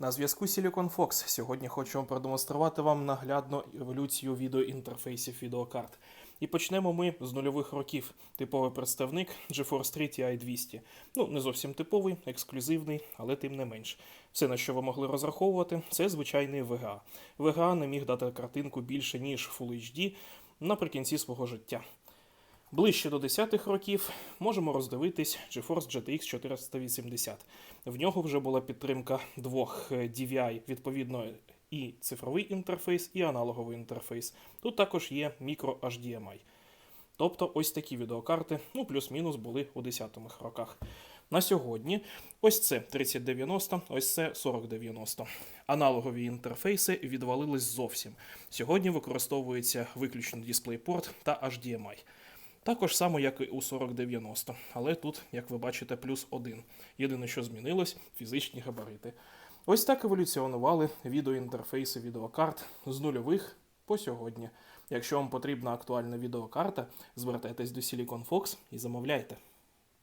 На зв'язку Silicon Fox. Сьогодні хочу продемонструвати вам наглядну еволюцію відеоінтерфейсів відеокарт. І почнемо ми з нульових років. Типовий представник GeForce 3 Ti 200. Ну, не зовсім типовий, ексклюзивний, але тим не менш. Все, на що ви могли розраховувати, це звичайний VGA. VGA не міг дати картинку більше, ніж Full HD наприкінці свого життя. Ближче до 10-х років можемо роздивитись GeForce GTX 480. В нього вже була підтримка двох е, DVI, відповідно, і цифровий інтерфейс, і аналоговий інтерфейс. Тут також є мікро HDMI. Тобто ось такі відеокарти, ну плюс-мінус були у 10-х роках. На сьогодні ось це 3090, ось це 4090. Аналогові інтерфейси відвалились зовсім. Сьогодні використовується виключно DisplayPort та HDMI. Також само, як і у 4090, але тут, як ви бачите, плюс один. Єдине, що змінилось фізичні габарити. Ось так еволюціонували відеоінтерфейси відеокарт з нульових по сьогодні. Якщо вам потрібна актуальна відеокарта, звертайтесь до Silicon Fox і замовляйте.